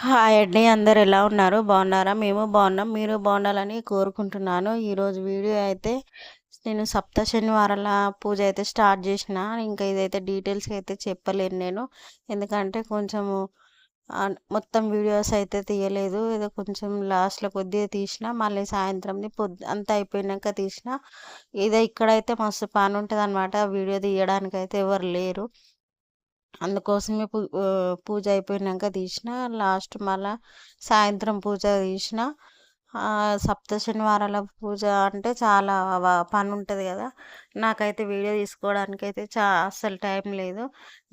Hi అండి అందరు ఎలా ఉన్నారు? బాగున్నారా? మేము బాగున్నాం. మీరు బాగుండాలని కోరుకుంటున్నాను. ఈరోజు వీడియో అయితే నేను సప్త శనివారాల పూజ అయితే స్టార్ట్ చేసిన. ఇంకా ఇదైతే డీటెయిల్స్ అయితే చెప్పలేను నేను. ఎందుకంటే కొంచెము మొత్తం వీడియోస్ అయితే తీయలేదు. ఏదో కొంచెం లాస్ట్లో కొద్దిగా తీసిన మళ్ళీ సాయంత్రంది పొద్దు అంతా అయిపోయినాక తీసిన. ఇదే ఇక్కడైతే మస్తు పని ఉంటుంది అనమాట వీడియో తీయడానికి అయితే ఎవరు లేరు. అందుకోసమే పూ పూజ అయిపోయినాక తీసిన లాస్ట్ మళ్ళా సాయంత్రం పూజ తీసిన సప్త శనివారాల పూజ అంటే చాలా పని ఉంటుంది కదా. నాకైతే వీడియో తీసుకోవడానికి అయితే చా అస్సలు టైం లేదు.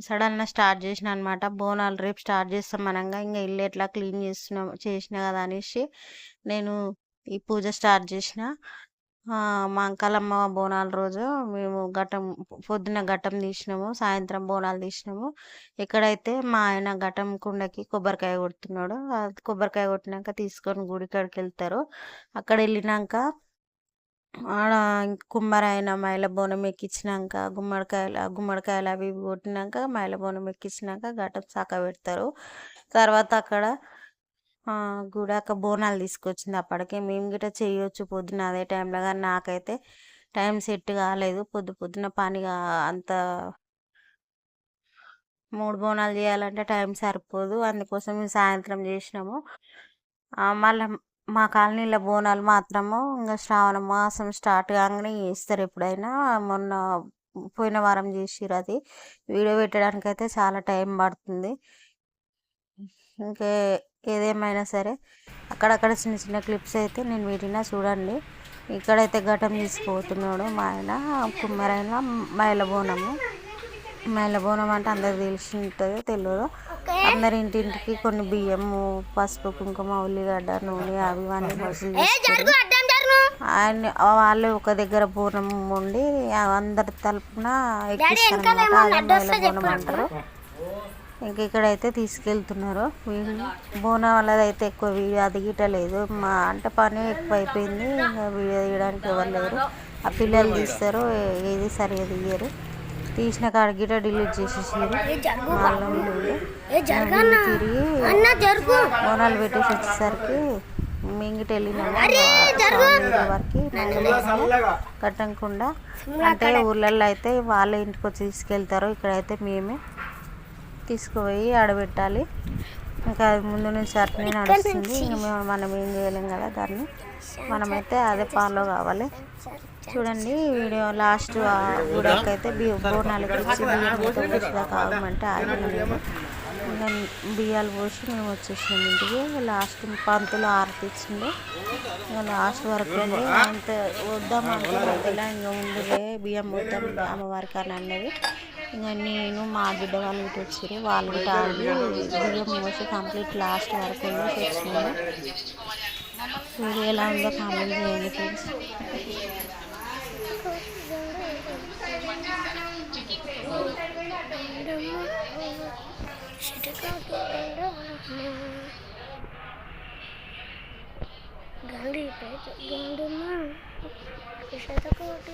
సడన్గా స్టార్ట్ చేసిన అనమాట బోనాలు రేపు స్టార్ట్ చేస్తాం అనగా ఇంకా ఇల్లు ఎట్లా క్లీన్ చేస్తున్నా చేసిన కదా అనేసి నేను ఈ పూజ స్టార్ట్ చేసిన. మా అంకాలమ్మ బోనాల రోజు మేము ఘటం పొద్దున ఘటం తీసినాము సాయంత్రం బోనాలు తీసినాము. ఇక్కడైతే మా ఆయన ఘటం కుండకి కొబ్బరికాయ కొడుతున్నాడు కొబ్బరికాయ కొట్టినాక తీసుకొని గుడి కాడికి వెళ్తారు. అక్కడ వెళ్ళినాక ఆడ కుమ్మరాయన మైల బోనం ఎక్కించినాక గుమ్మడికాయలు గుమ్మడికాయలు అవి ఇవి కొట్టినాక మైల బోనం ఎక్కించినాక ఘటం సాక పెడతారు. తర్వాత అక్కడ గుడాక బోనాలు తీసుకొచ్చింది అప్పటికే. మేము గిట్ట చేయొచ్చు పొద్దున అదే టైంలో కానీ నాకైతే టైం సెట్ కాలేదు. పొద్దు పొద్దున పనిగా అంత మూడు బోనాలు చేయాలంటే టైం సరిపోదు. అందుకోసం మేము సాయంత్రం చేసినాము. మళ్ళీ మా కాలనీలో బోనాలు మాత్రము ఇంకా శ్రావణ మాసం స్టార్ట్ కాగానే చేస్తారు ఎప్పుడైనా. మొన్న పోయిన వారం చేసిర్రు అది. వీడియో పెట్టడానికి అయితే చాలా టైం పడుతుంది. ఇంకా ఏదేమైనా సరే అక్కడక్కడ చిన్న చిన్న క్లిప్స్ అయితే నేను పెట్టినా చూడండి. ఇక్కడైతే ఘటం తీసుకుపోతున్నాడు మా ఆయన కుమ్మరైన మైల బోనము మైల బోనం అంటే అందరికి తెలిసి ఉంటుందో తెలియదు అందరి ఇంటింటికి కొన్ని బియ్యము పసుపు కుంకుమ ఉల్లిగడ్డ నూనె అవి ఇవన్నీ వసూలు చేసుకొని ఆయన వాళ్ళు ఒక దగ్గర బోనం ఉండి అందరి తరపున ఎక్కిస్తారు అన్నమాట. అది మైల బోనం అంటారు. ఇంక ఇక్కడైతే తీసుకెళ్తున్నారు. వీళ్ళు బోనం వాళ్ళది అయితే ఎక్కువ వీడియో అది గిట్ట లేదు. మా అంటే పని ఎక్కువ అయిపోయింది ఇంకా వీడియో తీయడానికి ఎవరు లేరు. ఆ పిల్లలు తీస్తారు. ఏది సరిగా తీయరు. తీసిన కాడ గిట్ట డిలీట్ చేసేసారు వాళ్ళు వీళ్ళు తిరిగి బోనాలు పెట్టేసి వచ్చేసరికి మింగిటి వెళ్ళినాము వరకు కట్టకుండా. అంటే ఊర్లలో అయితే వాళ్ళ ఇంటికి వచ్చి తీసుకెళ్తారు. ఇక్కడైతే మేమే. తీసుకుపోయి ఆడబెట్టాలి. ఇంకా అది ముందు నుంచి అట్నే నడుస్తుంది. ఇంకా మేము మనం ఏం చేయలేం కదా దాన్ని. మనమైతే అదే ఫాలో కావాలి. చూడండి వీడియో లాస్ట్ అయితే బియ్యం బోనాలు ఇచ్చి బియ్యం మూత పోసేదాకా ఆగమంటే ఆగిన మేము ఇంకా బియ్యాలు పోసి మేము వచ్చేసినాం ఇంటికి. లాస్ట్ పంతులు ఆరతి ఇచ్చిండు ఇంకా లాస్ట్ వరకు అంత వద్దాం ఇంకా ఉందిలే బియ్యం వద్దాం అమ్మవారికి అని అన్నది. ఇంకా నేను మా బిడ్డ వాళ్ళు ఇటు వచ్చారు. వాళ్ళు ఇటు ఆగి బియ్యం పోసి కంప్లీట్ లాస్ట్ వరకు వెళ్ళేసి వచ్చినాము వీడియో ఎలా ఉందో కామెంట్ చేయండి ఫ్రెండ్స్ గండి పేట గండుమా. శతకోటి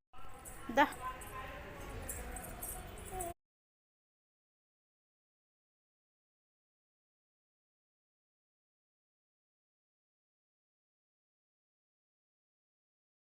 Dah.